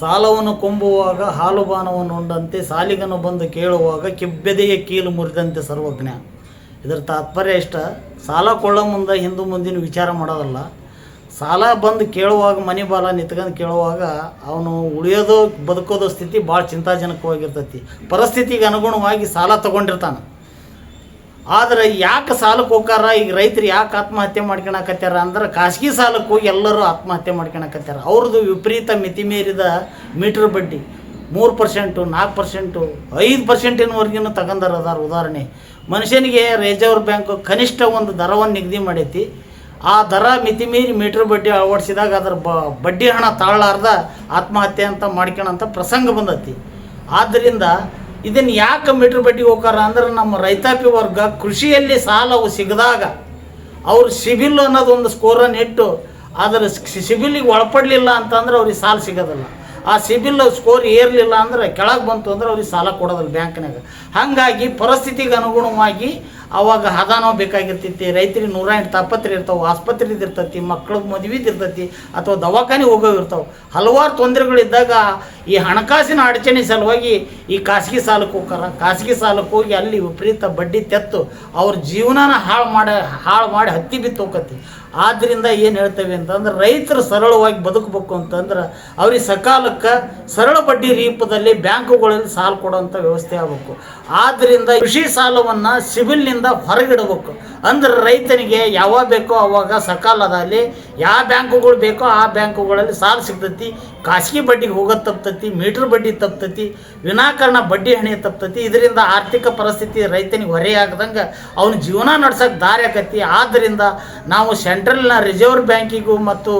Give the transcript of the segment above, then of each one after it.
ಸಾಲವನ್ನು ಕೊಂಬುವಾಗ ಹಾಲು ಬಾನವನ್ನು ಉಂಡಂತೆ ಸಾಲಿಗನು ಬಂದು ಕೇಳುವಾಗ ಕಿಬ್ಬೆದೆಯ ಕೀಲು ಮುರಿದಂತೆ ಸರ್ವಜ್ಞ. ಇದರ ತಾತ್ಪರ್ಯ ಇಷ್ಟ. ಸಾಲ ಕೊಳ್ಳೋ ಮುಂದೆ ಹಿಂದೂ ಮುಂದಿನ ವಿಚಾರ ಮಾಡೋದಲ್ಲ. ಸಾಲ ಬಂದು ಕೇಳುವಾಗ ಮನೆ ಬಾಲ ನಿಂತ್ಕೊಂಡು ಕೇಳುವಾಗ ಅವನು ಉಳಿಯೋದು, ಬದುಕೋದು ಸ್ಥಿತಿ ಭಾಳ ಚಿಂತಾಜನಕವಾಗಿರ್ತೈತಿ. ಪರಿಸ್ಥಿತಿಗೆ ಅನುಗುಣವಾಗಿ ಸಾಲ ತಗೊಂಡಿರ್ತಾನೆ. ಆದ್ರೆ ಯಾಕೆ ಸಾಲಕ್ಕೆ ಹೋಗಾರ ಈಗ ರೈತರು ಯಾಕೆ ಆತ್ಮಹತ್ಯೆ ಮಾಡ್ಕೊಳಕತ್ಯಾರ ಅಂದ್ರೆ ಖಾಸಗಿ ಸಾಲಕ್ಕೆ ಹೋಗಿ ಎಲ್ಲರೂ ಆತ್ಮಹತ್ಯೆ ಮಾಡ್ಕೊಳಕತ್ಯಾರ. ಅವ್ರದ್ದು ವಿಪರೀತ ಮಿತಿ ಮೀರಿದ ಮೀಟ್ರ್ ಬಡ್ಡಿ ಮೂರು ಪರ್ಸೆಂಟು, ನಾಲ್ಕು ಪರ್ಸೆಂಟು, ಐದು ಪರ್ಸೆಂಟಿನವರೆಗಿನ ತಗೊಂಡಾರ ಅದಾರ ಉದಾಹರಣೆ. ಮನುಷ್ಯನಿಗೆ ರಿಸರ್ವ್ ಬ್ಯಾಂಕ್ ಕನಿಷ್ಠ ಒಂದು ದರವನ್ನು ನಿಗದಿ ಮಾಡೈತಿ. ಆ ದರ ಮಿತಿ ಮೀರಿ ಮೀಟ್ರ್ ಬಡ್ಡಿ ಅಳವಡಿಸಿದಾಗ ಅದರ ಬಡ್ಡಿ ಹಣ ತಾಳಲಾರ್ದ ಆತ್ಮಹತ್ಯೆ ಅಂತ ಮಾಡ್ಕೊಳಂಥ ಪ್ರಸಂಗ ಬಂದತಿ. ಆದ್ದರಿಂದ ಇದನ್ನು ಯಾಕೆ ಮೀಟ್ರ್ ಬಡ್ಡಿ ಹೋಗಾರ ಅಂದ್ರೆ ನಮ್ಮ ರೈತಾಪಿ ವರ್ಗ ಕೃಷಿಯಲ್ಲಿ ಸಾಲವು ಸಿಗದಾಗ ಅವ್ರು ಸಿಬಿಲ್ ಅನ್ನೋದು ಒಂದು ಸ್ಕೋರನ್ನು ಇಟ್ಟು ಅದರ ಸಿಬಿಲಿಗೆ ಒಳಪಡಲಿಲ್ಲ ಅಂತಂದ್ರೆ ಅವ್ರಿಗೆ ಸಾಲ ಸಿಗೋದಿಲ್ಲ. ಆ ಸಿಬಿಲ್ ಸ್ಕೋರ್ ಏರಲಿಲ್ಲ ಅಂದ್ರೆ ಕೆಳಗೆ ಬಂತು ಅಂದ್ರೆ ಅವ್ರಿಗೆ ಸಾಲ ಕೊಡೋದಿಲ್ಲ ಬ್ಯಾಂಕ್ನಾಗ ಹಾಗಾಗಿ ಪರಿಸ್ಥಿತಿಗೆ ಅನುಗುಣವಾಗಿ ಅವಾಗ ಹದಾನೋ ಬೇಕಾಗಿರ್ತೈತಿ, ರೈತರಿಗೆ ನೂರ ಎಂಟು ತಾಪತ್ರೆ ಇರ್ತಾವೆ, ಆಸ್ಪತ್ರೆದು ಇರ್ತೈತಿ ಮಕ್ಳ ಮದುವೆದು ಇರ್ತೈತಿ, ಅಥವಾ ದವಾಖಾನೆ ಹೋಗೋವು ಇರ್ತಾವೆ. ಹಲವಾರು ತೊಂದರೆಗಳಿದ್ದಾಗ ಈ ಹಣಕಾಸಿನ ಅಡಚಣೆ ಸಲುವಾಗಿ ಈ ಖಾಸಗಿ ಸಾಲಕ್ಕೆ ಹೋಗ್ತಾರ. ಖಾಸಗಿ ಸಾಲಕ್ಕೆ ಹೋಗಿ ಅಲ್ಲಿ ವಿಪರೀತ ಬಡ್ಡಿ ತೆತ್ತು, ಅವ್ರ ಜೀವನನ ಹಾಳು ಮಾಡಿ ಹಾಳು ಮಾಡಿ ಹತ್ತಿ ಬಿತ್ತು ಹೋಗತಿ ಆದ್ದರಿಂದ ಏನು ಹೇಳ್ತೇವೆ ಅಂತಂದ್ರೆ ರೈತರು ಸರಳವಾಗಿ ಬದುಕಬೇಕು ಅಂತಂದ್ರೆ ಅವ್ರಿಗೆ ಸಕಾಲಕ್ಕೆ ಸರಳ ಬಡ್ಡಿ ರೂಪದಲ್ಲಿ ಬ್ಯಾಂಕುಗಳಲ್ಲಿ ಸಾಲ ಕೊಡುವಂಥ ವ್ಯವಸ್ಥೆ ಆಗಬೇಕು. ಆದ್ದರಿಂದ ಕೃಷಿ ಸಾಲವನ್ನು ಸಿಬಿಲ್ನಿಂದ ಹೊರಗಿಡಬೇಕು. ಅಂದ್ರೆ ರೈತನಿಗೆ ಯಾವಾಗ ಬೇಕೋ ಅವಾಗ ಸಕಾಲದಲ್ಲಿ ಯಾವ ಬ್ಯಾಂಕುಗಳು ಬೇಕೋ ಆ ಬ್ಯಾಂಕುಗಳಲ್ಲಿ ಸಾಲ ಸಿಗ್ತೈತಿ. ಖಾಸಗಿ ಬಡ್ಡಿಗೆ ಹೋಗೋದು ತಪ್ತತಿ, ಮೀಟ್ರ್ ಬಡ್ಡಿ ತಪ್ತತಿ, ವಿನಾಕಾರಣ ಬಡ್ಡಿ ಹಣೆ ತಪ್ತತಿ. ಇದರಿಂದ ಆರ್ಥಿಕ ಪರಿಸ್ಥಿತಿ ರೈತನಿಗೆ ಹೊರೆಯಾಗದಂಗೆ ಅವನ ಜೀವನ ನಡ್ಸೋಕೆ ದಾರಿ ಆಕತಿ. ಆದ್ದರಿಂದ ನಾವು ಸೆಂಟ್ರಲ್ನ ರಿಸರ್ವ್ ಬ್ಯಾಂಕಿಗೂ ಮತ್ತು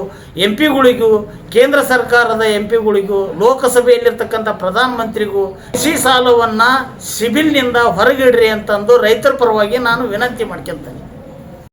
ಎಂ ಪಿಗಳಿಗೂ ಕೇಂದ್ರ ಸರ್ಕಾರದ ಎಂ ಪಿಗಳಿಗೂ ಲೋಕಸಭೆಯಲ್ಲಿರ್ತಕ್ಕಂಥ ಪ್ರಧಾನಮಂತ್ರಿಗೂ ಕೃಷಿ ಸಾಲವನ್ನು ಸಿಬಿಲ್ನಿಂದ ಹೊರಗಿಡ್ರಿ ಅಂತಂದು ರೈತರ ಪರವಾಗಿ ನಾನು ವಿನಂತಿ ಮಾಡ್ಕೊತೇನೆ.